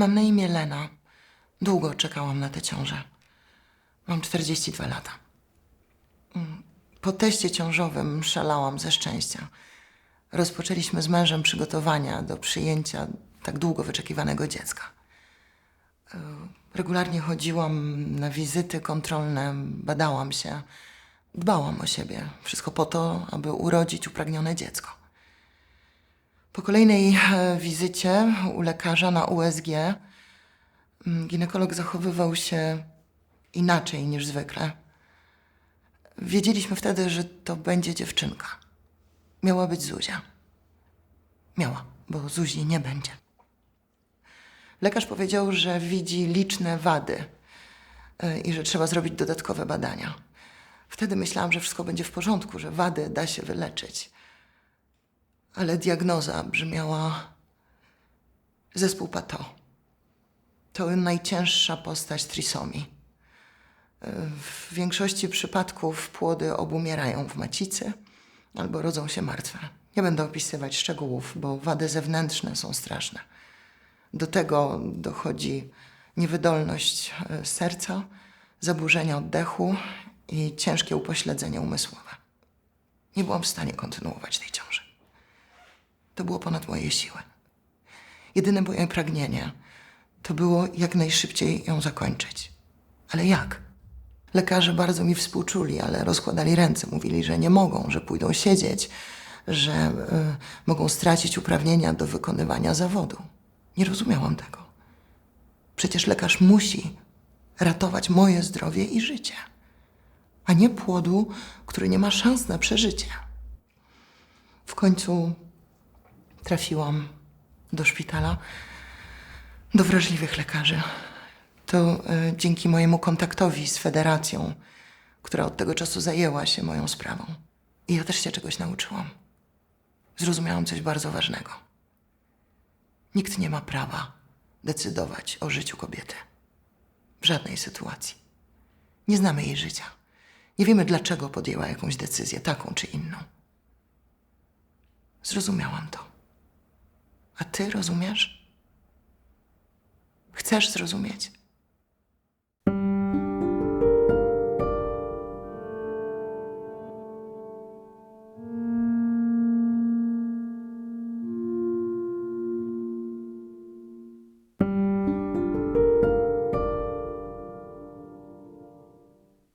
Mam na imię Lena. Długo czekałam na tę ciążę. Mam 42 lata. Mm, Po teście ciążowym szalałam ze szczęścia. Rozpoczęliśmy z mężem przygotowania do przyjęcia tak długo wyczekiwanego dziecka. E, Regularnie chodziłam na wizyty kontrolne, badałam się, dbałam o siebie. Wszystko po to, aby urodzić upragnione dziecko. Po kolejnej e, wizycie u lekarza na USG mm, ginekolog zachowywał się inaczej niż zwykle. Wiedzieliśmy wtedy, że to będzie dziewczynka. Miała być Zuzia. Miała, bo Zuzi nie będzie. Lekarz powiedział, że widzi liczne wady e, i że trzeba zrobić dodatkowe badania. Wtedy myślałam, że wszystko będzie w porządku, że wady da się wyleczyć. Ale diagnoza brzmiała zespół Pato. To najcięższa postać trisomii. W większości przypadków płody obumierają w macicy albo rodzą się martwe. Nie będę opisywać szczegółów, bo wady zewnętrzne są straszne. Do tego dochodzi niewydolność e, serca, zaburzenia oddechu i ciężkie upośledzenie umysłowe. Nie byłam w stanie kontynuować tej ciąży. To było ponad moje siły. Jedyne moje pragnienie to było jak najszybciej ją zakończyć. Ale jak? Lekarze bardzo mi współczuli, ale rozkładali ręce. Mówili, że nie mogą, że pójdą siedzieć, że y, mogą stracić uprawnienia do wykonywania zawodu. Nie rozumiałam tego. Przecież lekarz musi ratować moje zdrowie i życie, a nie płodu, który nie ma szans na przeżycie. W końcu trafiłam do szpitala, do wrażliwych lekarzy. To e, dzięki mojemu kontaktowi z federacją, która od tego czasu zajęła się moją sprawą. I ja też się czegoś nauczyłam. Zrozumiałam coś bardzo ważnego. Nikt nie ma prawa decydować o życiu kobiety. W żadnej sytuacji. Nie znamy jej życia. Nie wiemy, dlaczego podjęła jakąś decyzję, taką czy inną. Zrozumiałam to. A ty rozumiesz? Chcesz zrozumieć?